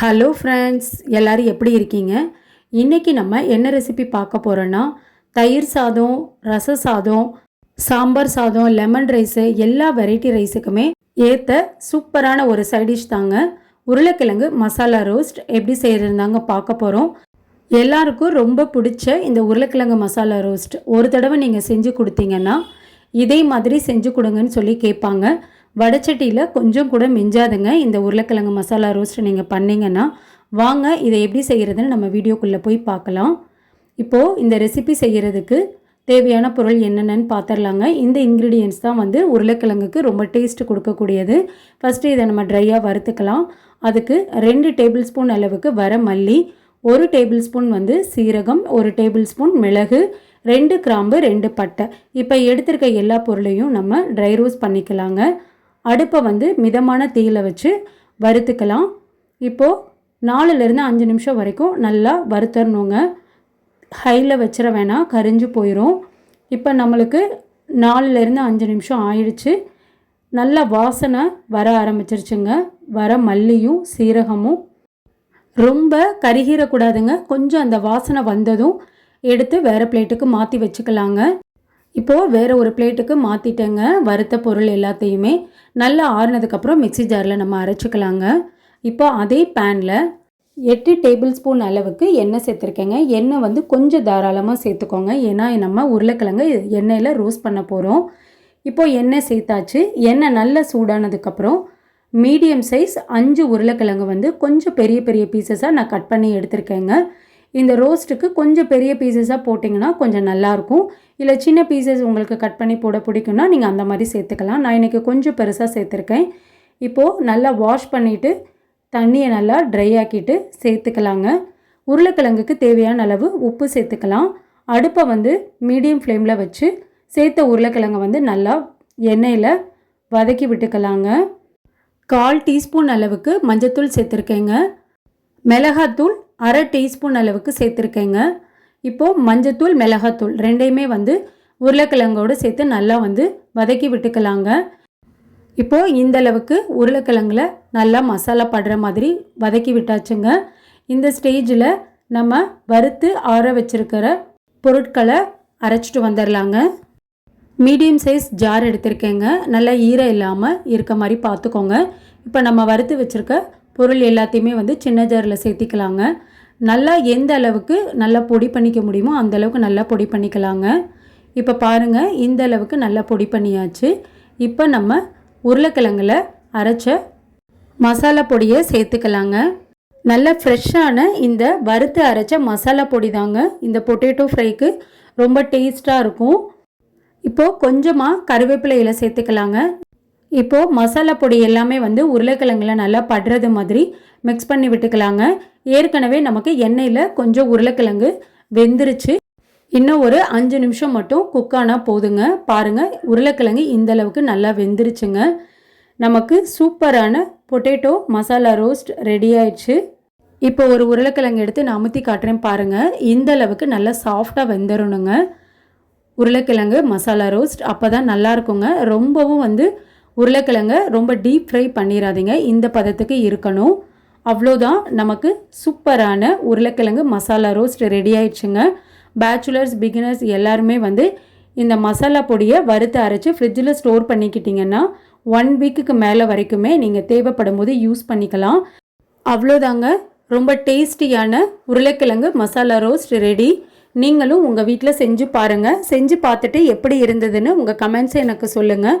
Hello friends எல்லோரும் எப்படி இருக்கீங்க? இன்றைக்கி நம்ம என்ன ரெசிபி பார்க்க போகிறோன்னா தயிர் சாதம் ரச சாதம் சாம்பார் சாதம் லெமன் ரைஸு எல்லா வெரைட்டி ரைஸுக்குமே ஏற்ற சூப்பரான ஒரு சைடிஷ் தாங்க. உருளைக்கிழங்கு மசாலா ரோஸ்ட் எப்படி செய்கிறதாங்க பார்க்க போகிறோம் எல்லாருக்கும் ரொம்ப பிடிச்ச இந்த உருளைக்கிழங்கு மசாலா ரோஸ்ட் ஒரு தடவை நீங்கள் செஞ்சு கொடுத்தீங்கன்னா இதே மாதிரி செஞ்சு கொடுங்கன்னு சொல்லி கேட்பாங்க. வடச்சட்டியில் கொஞ்சம் கூட மிஞ்சாதுங்க. இந்த உருளைக்கிழங்கு மசாலா ரோஸ்ட் நீங்கள் பண்ணீங்கன்னா வாங்க இதை எப்படி செய்கிறதுன்னு நம்ம வீடியோக்குள்ளே போய் பார்க்கலாம். இப்போது இந்த ரெசிபி செய்கிறதுக்கு தேவையான பொருள் என்னென்னு பார்த்துடலாங்க இந்த இன்க்ரீடியன்ஸ் தான் வந்து உருளைக்கிழங்குக்கு ரொம்ப டேஸ்ட் கொடுக்கக்கூடியது. ஃபஸ்ட்டு இதை நம்ம ட்ரையாக வறுத்துக்கலாம். அதுக்கு ரெண்டு டேபிள் ஸ்பூன் அளவுக்கு வர மல்லி ஒரு டேபிள் ஸ்பூன் வந்து சீரகம் ஒரு டேபிள் ஸ்பூன் மிளகு ரெண்டு கிராம்பு ரெண்டு பட்டை. இப்போ எடுத்திருக்க எல்லா பொருளையும் நம்ம ட்ரை ரோஸ் பண்ணிக்கலாங்க. அடுப்பை வந்து மிதமான தீயில் வச்சு வறுத்துக்கலாம். இப்போது நாலுலேருந்து அஞ்சு நிமிஷம் வரைக்கும் நல்லா வறுத்தரணுங்க. ஹையில் வச்சிட வேணாம் கரிஞ்சு போயிடும் இப்போ நம்மளுக்கு நாலுலேருந்து அஞ்சு நிமிஷம் ஆயிடுச்சு. நல்ல வாசனை வர ஆரம்பிச்சிருச்சுங்க. வர மல்லியும் சீரகமும். ரொம்ப கருகிடக்கூடாதுங்க கொஞ்சம் அந்த வாசனை வந்ததும் எடுத்து வேறு பிளேட்டுக்கு மாற்றி வச்சுக்கலாங்க. இப்போது வேறு ஒரு பிளேட்டுக்கு மாற்றிட்டேங்க வறுத்த பொருள் எல்லாத்தையுமே நல்லா ஆறுனதுக்கப்புறம் மிக்சி ஜாரில் நம்ம அரைச்சிக்கலாங்க. இப்போ அதே பேனில் எட்டு டேபிள் ஸ்பூன் அளவுக்கு எண்ணெய் சேர்த்துருக்கேங்க. எண்ணெய் வந்து கொஞ்சம் தாராளமாக சேர்த்துக்கோங்க. ஏன்னா நம்ம உருளைக்கிழங்கு எண்ணெயில் ரோஸ்ட் பண்ண போகிறோம் இப்போது எண்ணெய் சேர்த்தாச்சு. எண்ணெய் நல்லா சூடானதுக்கப்புறம் மீடியம் சைஸ் அஞ்சு உருளைக்கிழங்கு வந்து கொஞ்சம் பெரிய பெரிய பீசஸாக நான் கட் பண்ணி எடுத்திருக்கேங்க. இந்த ரோஸ்ட்டுக்கு கொஞ்சம் பெரிய பீசஸாக போட்டிங்கன்னா கொஞ்சம் நல்லாயிருக்கும். இல்லை சின்ன பீசஸ் உங்களுக்கு கட் பண்ணி போட பிடிக்கும்னா நீங்கள் அந்த மாதிரி சேர்த்துக்கலாம். நான் இன்றைக்கி கொஞ்சம் பெருசாக சேர்த்துருக்கேன். இப்போது நல்லா வாஷ் பண்ணிவிட்டு தண்ணியை நல்லா ட்ரை ஆக்கிட்டு சேர்த்துக்கலாங்க. உருளைக்கிழங்குக்கு தேவையான அளவு உப்பு சேர்த்துக்கலாம். அடுப்பை வந்து மீடியம் ஃப்ளேமில் வச்சு சேர்த்த உருளைக்கிழங்கை வந்து நல்லா எண்ணெயில் வதக்கி விட்டுக்கலாங்க. கால் டீஸ்பூன் அளவுக்கு மஞ்சத்தூள் சேர்த்துருக்கேங்க. மிளகாத்தூள் அரை டீஸ்பூன் அளவுக்கு சேர்த்துருக்கேங்க. இப்போது மஞ்சத்தூள் மிளகாத்தூள் ரெண்டையுமே வந்து உருளைக்கிழங்கோடு சேர்த்து நல்லா வந்து வதக்கி விட்டுக்கலாங்க. இப்போது இந்த அளவுக்கு உருளைக்கிழங்குல நல்லா மசாலா படுற மாதிரி வதக்கி விட்டாச்சுங்க. இந்த ஸ்டேஜில் நம்ம வறுத்து ஆற வச்சுருக்கிற பொருட்களை அரைச்சிட்டு வந்துடலாங்க மீடியம் சைஸ் ஜார் எடுத்திருக்கேங்க. நல்லா ஈரம் இல்லாமல் இருக்க மாதிரி பார்த்துக்கோங்க. இப்போ நம்ம வறுத்து வச்சுருக்க பொருள் எல்லாத்தையுமே வந்து சின்ன ஜாரில் சேர்த்திக்கலாங்க. நல்லா எந்த அளவுக்கு நல்லா பொடி பண்ணிக்க முடியுமோ அந்த அளவுக்கு நல்லா பொடி பண்ணிக்கலாங்க. இப்போ பாருங்கள் இந்த அளவுக்கு நல்லா பொடி பண்ணியாச்சு. இப்போ நம்ம உருளைக்கிழங்கில் அரைச்ச மசாலா பொடியை சேர்த்துக்கலாங்க. நல்ல ஃப்ரெஷ்ஷான இந்த வறுத்து அரைச்ச மசாலா பொடி தாங்க இந்த பொட்டேட்டோ ஃப்ரைக்கு ரொம்ப டேஸ்ட்டாக இருக்கும். இப்போது கொஞ்சமாக கருவேப்பிலையில் சேர்த்துக்கலாங்க. இப்போது மசாலா பொடி எல்லாமே வந்து உருளைக்கிழங்குல நல்லா படுறது மாதிரி மிக்ஸ் பண்ணி விட்டுக்கலாங்க. ஏற்கனவே நமக்கு எண்ணெயில் கொஞ்சம் உருளைக்கிழங்கு வெந்துருச்சு. இன்னும் ஒரு அஞ்சு நிமிஷம் மட்டும் குக் ஆனால் போதுங்க. பாருங்கள் உருளைக்கிழங்கு இந்த அளவுக்கு நல்லா வெந்துருச்சுங்க. நமக்கு சூப்பரான பொட்டேட்டோ மசாலா ரோஸ்ட் ரெடி ஆயிடுச்சு. இப்போ ஒரு உருளைக்கிழங்கு எடுத்து நான் அமுத்தி காட்டுறேன் பாருங்கள் இந்த அளவுக்கு நல்லா சாஃப்டாக வெந்துடணுங்க உருளைக்கிழங்கு மசாலா ரோஸ்ட் அப்போ தான் நல்லா இருக்குங்க. ரொம்பவும் வந்து உருளைக்கிழங்க ரொம்ப டீப் ஃப்ரை பண்ணிடாதீங்க இந்த பதத்துக்கு இருக்கணும். அவ்வளோதான் நமக்கு சூப்பரான உருளைக்கிழங்கு மசாலா ரோஸ்ட் ரெடி ஆயிடுச்சுங்க. பேச்சுலர்ஸ் பிகினர்ஸ் எல்லாருமே வந்து இந்த மசாலா பொடியை வறுத்து அரைச்சி ஃப்ரிட்ஜில் ஸ்டோர் பண்ணிக்கிட்டிங்கன்னா ஒன் வீக்குக்கு மேலே வரைக்குமே நீங்கள் தேவைப்படும் போது யூஸ் பண்ணிக்கலாம். அவ்வளோதாங்க ரொம்ப டேஸ்டியான உருளைக்கிழங்கு மசாலா ரோஸ்ட் ரெடி நீங்களும் உங்கள் வீட்டில் செஞ்சு பாருங்கள் செஞ்சு பார்த்துட்டு எப்படி இருந்ததுன்னு உங்கள் கமெண்ட்ஸை எனக்கு சொல்லுங்கள்